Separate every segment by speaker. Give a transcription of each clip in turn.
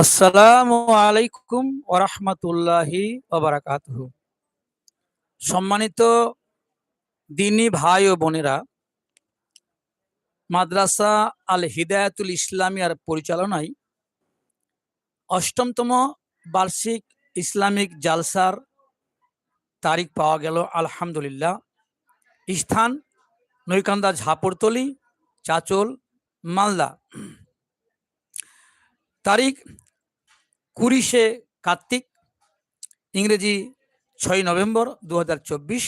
Speaker 1: আসসালামু আলাইকুম ওরহমতুল্লাহি ওবারাকাতুহু। সম্মানিত দিনী ভাই ও বোনেরা, মাদ্রাসা আল হিদায়াতুল ইসলামিয়ার পরিচালনায় অষ্টমতম বার্ষিক ইসলামিক জালসার তারিখ পাওয়া গেল, আলহামদুলিল্লাহ। স্থান নৈকান্দা ঝাপড়তলি, চাচল, মালদা। তারিখ কুড়িশে কার্তিক, ইংরেজি ছয় নভেম্বর দু হাজার চব্বিশ।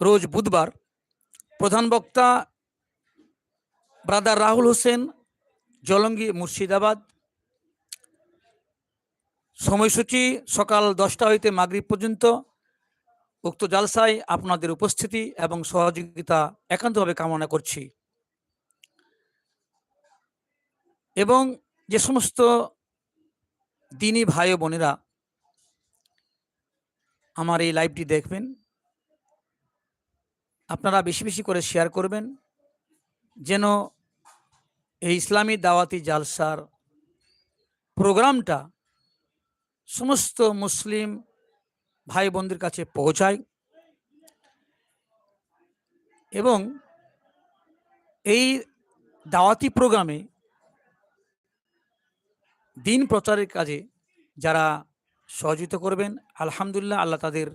Speaker 1: রোজ বুধবার প্রধান বক্তা ব্রাদার রাহুল হোসেন, জলঙ্গি মুর্শিদাবাদ। সময়সূচি সকাল দশটা হইতে মাগরিব পর্যন্ত। উক্ত জালসায় আপনাদের উপস্থিতি এবং সহযোগিতা একান্তভাবে কামনা করছি। এবং যে সমস্ত দিনী ভাই বোনেরা আমার এই লাইভটি দেখবেন, আপনারা বেশি বেশি করে শেয়ার করবেন, যেন এই ইসলামী দাওয়াতি জালসার প্রোগ্রামটা সমস্ত মুসলিম ভাই বোনদের কাছে পৌঁছায় এবং এই দাওয়াতি প্রোগ্রামে দিন প্রচারের কাজে যারা সহযোগিতা করবেন, আলহামদুলিল্লাহ আল্লাহ তাদের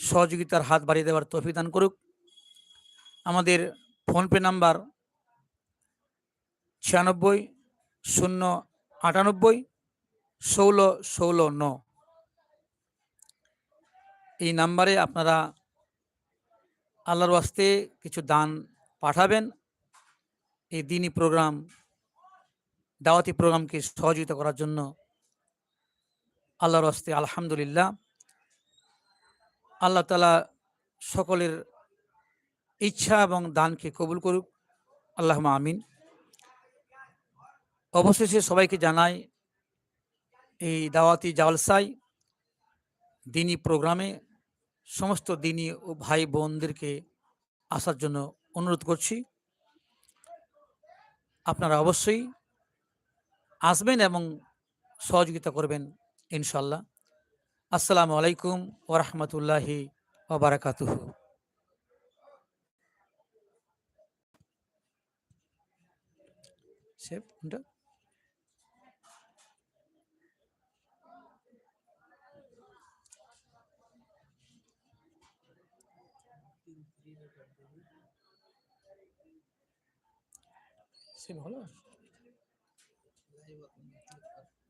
Speaker 1: সহযোগিতার হাত বাড়িয়ে দেওয়ার তফিদান করুক। আমাদের ফোনপে নাম্বার ছিয়ানব্বই, শূন্য আটানব্বই, ষোলো ষোলো, ন। এই নাম্বারে আপনারা আল্লাহর ওয়াস্তে কিছু দান পাঠাবেন। এই দিনই প্রোগ্রাম দাওয়াতি প্রোগ্রামকে সহযোগিতা করার জন্য আল্লাহর হস্তে আলহামদুলিল্লাহ, আল্লাহ তালা সকলের ইচ্ছা এবং দানকে কবুল করুক। আল্লাহ আমিন। অবশেষে সবাইকে জানাই এই দাওয়াতি জালসাই দিনী প্রোগ্রামে সমস্ত দিনী ও ভাই বোনদেরকে আসার জন্য অনুরোধ করছি। আপনারা অবশ্যই আসবেন এবং সহযোগিতা করবেন ইনশাল্লাহ। আসসালামু আলাইকুম ওরহমতুল্লাহি ওবরাকাতুহ সেভ কোনটা? হলো desenvolvimento.